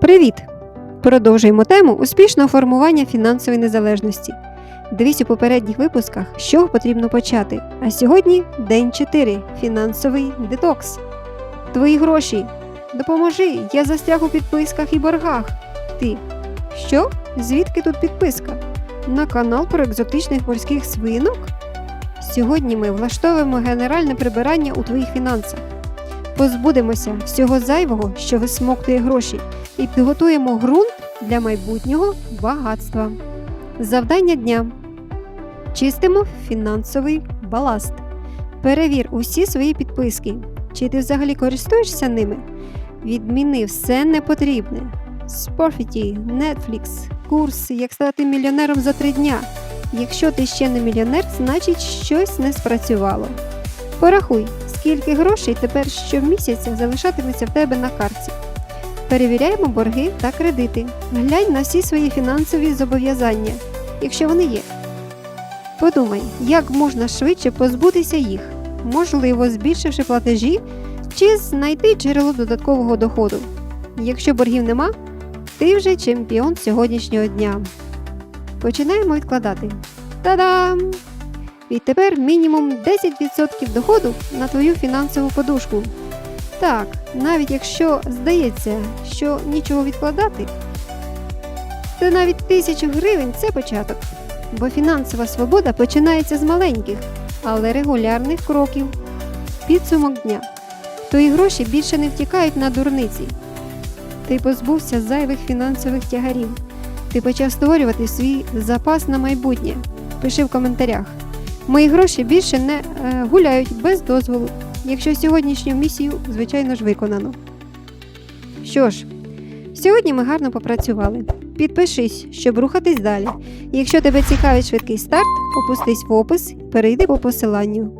Привіт! Продовжуємо тему успішного формування фінансової незалежності. Дивись у попередніх випусках, з чого потрібно почати. А сьогодні день 4 фінансовий детокс. Твої гроші. Допоможи, я застряг у підписках і боргах. Ти. Що? Звідки тут підписка? На канал про екзотичних морських свинок? Сьогодні ми влаштовуємо генеральне прибирання у твоїх фінансах. Позбудемося всього зайвого, що висмоктує гроші, і підготуємо ґрунт для майбутнього багатства. Завдання дня: чистимо фінансовий баласт. Перевір усі свої підписки. Чи ти взагалі користуєшся ними? Відміни все непотрібне. Spotify, Netflix, курс Як стати мільйонером за три дня. Якщо ти ще не мільйонер, значить щось не спрацювало. Порахуй, скільки грошей тепер щомісяця залишатиметься в тебе на картці. Перевіряємо борги та кредити. Глянь на всі свої фінансові зобов'язання, якщо вони є. Подумай, як можна швидше позбутися їх, можливо, збільшивши платежі чи знайти джерело додаткового доходу. Якщо боргів нема, ти вже чемпіон сьогоднішнього дня. Починаємо відкладати. Та-дам! Відтепер мінімум 10% доходу на твою фінансову подушку. Так, навіть якщо здається, що нічого відкладати, то навіть тисячу гривень це початок. Бо фінансова свобода починається з маленьких, але регулярних кроків. Підсумок дня. Твої гроші більше не втікають на дурниці. Ти позбувся зайвих фінансових тягарів. Ти почав створювати свій запас на майбутнє. Пиши в коментарях. Мої гроші більше не е, гуляють без дозволу, якщо сьогоднішню місію, звичайно ж, виконано. Що ж, сьогодні ми гарно попрацювали. Підпишись, щоб рухатись далі. Якщо тебе цікавить швидкий старт, опустись в опис, перейди по посиланню.